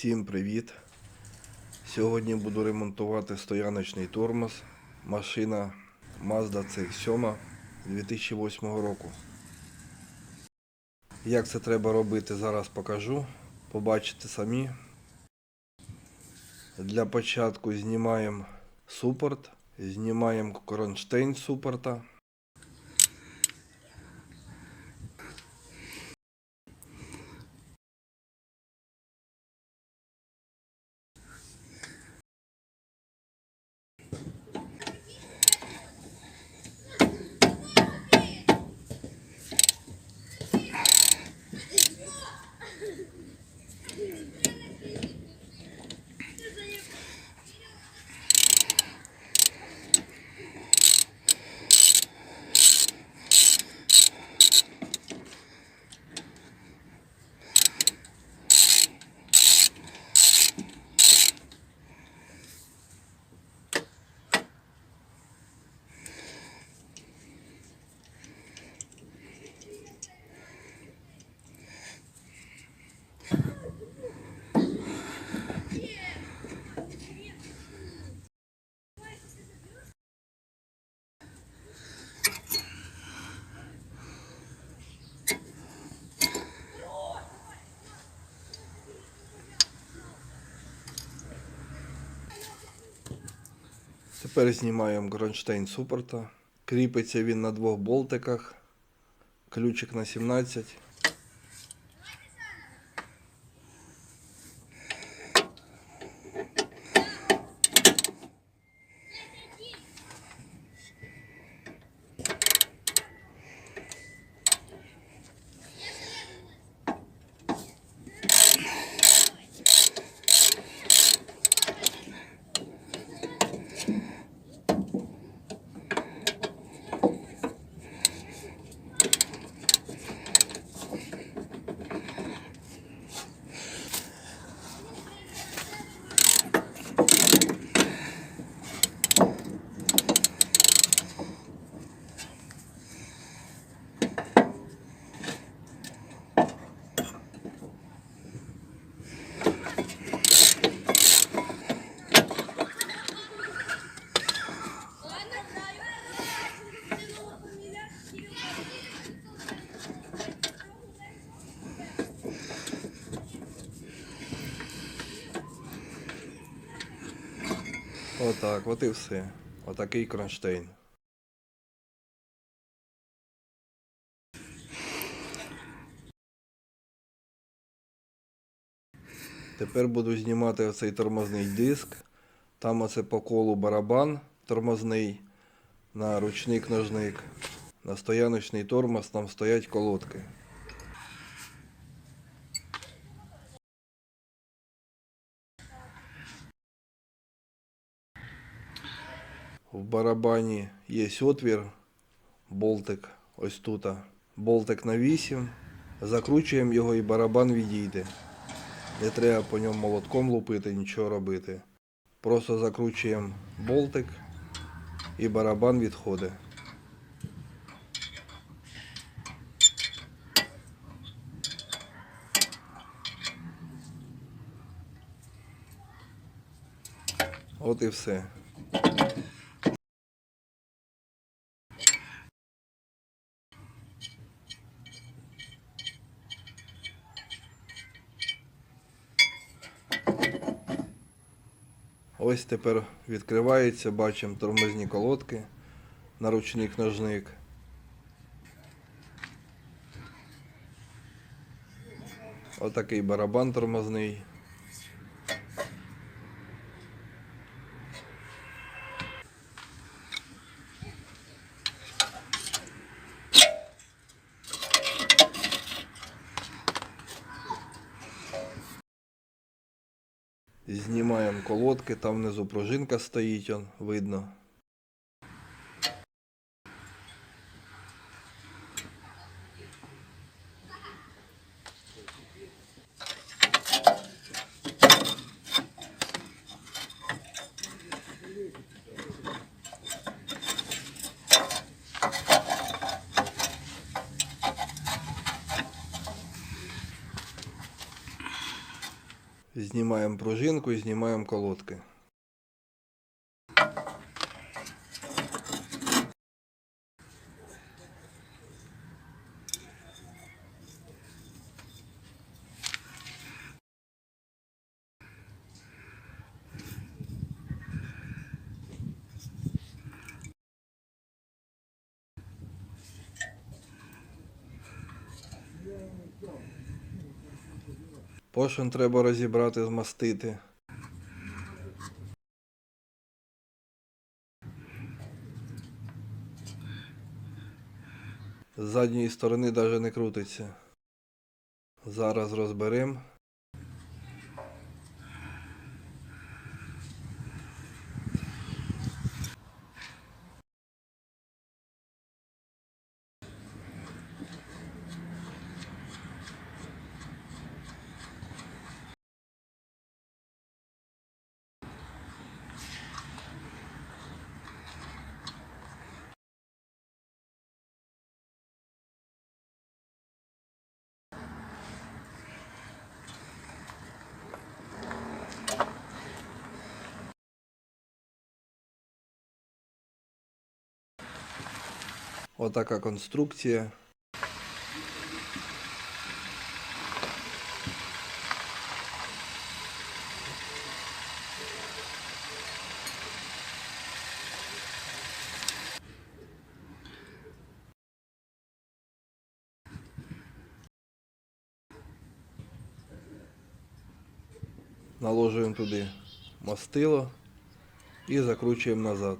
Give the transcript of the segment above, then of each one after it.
Всім привіт! Сьогодні буду ремонтувати стояночний тормоз. Машина Mazda CX-7 2008 року. Як це треба робити, зараз покажу. Побачите самі. Для початку знімаємо супорт, знімаємо кронштейн супорта. Тепер знімаємо кронштейн супорта. Кріпиться він на двох болтиках. Ключик на 17. Отак, от і все. Отакий кронштейн. Тепер буду знімати оцей тормозний диск. Там оце по колу барабан тормозний, на ручник ножник. На стояночний тормоз там стоять колодки. В барабані є отвір, болтик ось тут. Болтик на 8. Закручуємо його і барабан відійде. Не треба по ньому молотком лупити, нічого робити. Просто закручуємо болтик і барабан відходить. От і все. Ось тепер відкривається, бачимо тормозні колодки, наручник ножник. Отакий барабан тормозний. Там внизу пружинка стоїть, он, видно. Знімаємо пружинку і знімаємо колодки. Поршень треба розібрати, змастити. З задньої сторони навіть не крутиться. Зараз розберемо. Отака конструкція. Наложуємо туди мастило і закручуємо назад.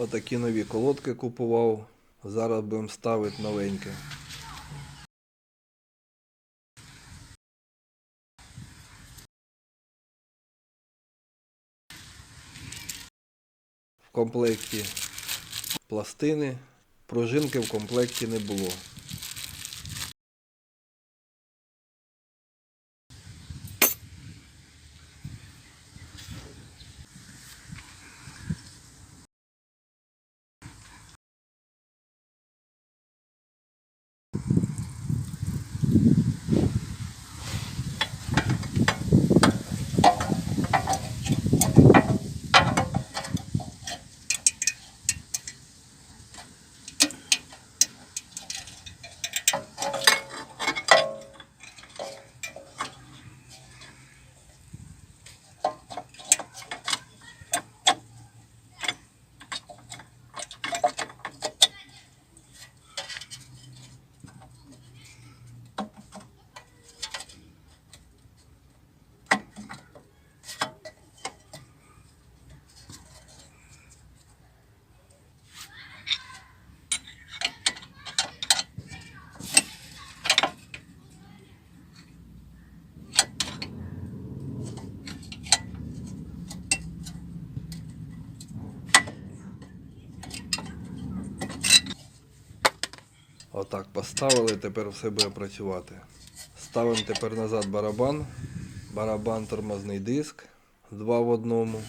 Отакі нові колодки купував. Зараз будемо ставити новеньке. В комплекті пластини. Пружинки в комплекті не було. Отак поставили, тепер все буде працювати. Ставимо тепер назад барабан. Барабан тормозний диск. Два в одному.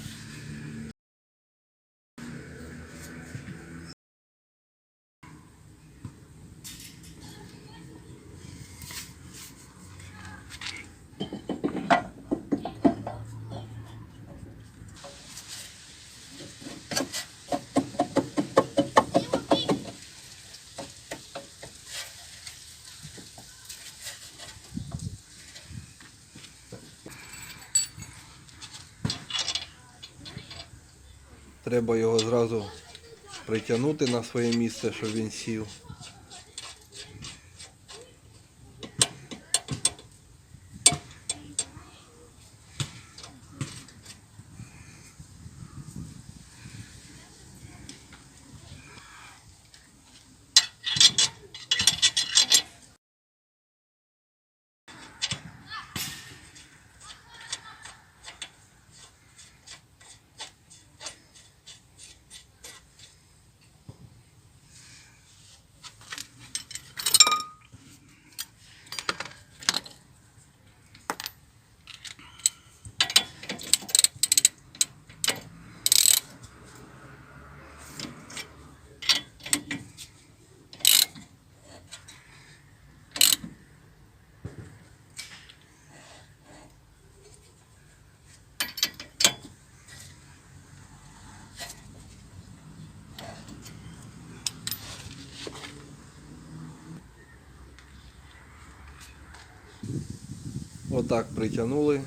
Треба його зразу притягнути на своє місце, щоб він сів. Отак притягнули.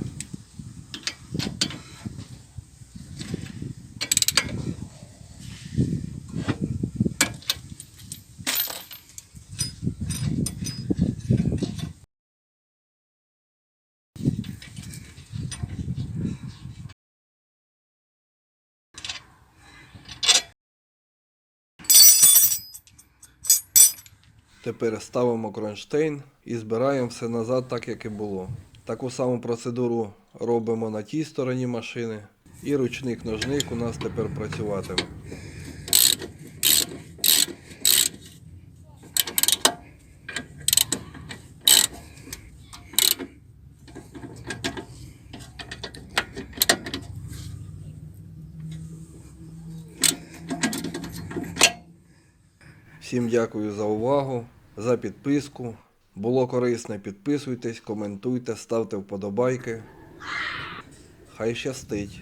Тепер ставимо кронштейн і збираємо все назад так, як і було. Таку саму процедуру робимо на тій стороні машини. І ручник-ножник у нас тепер працюватиме. Всім дякую за увагу, за підписку. Було корисно, підписуйтесь, коментуйте, ставте вподобайки. Хай щастить!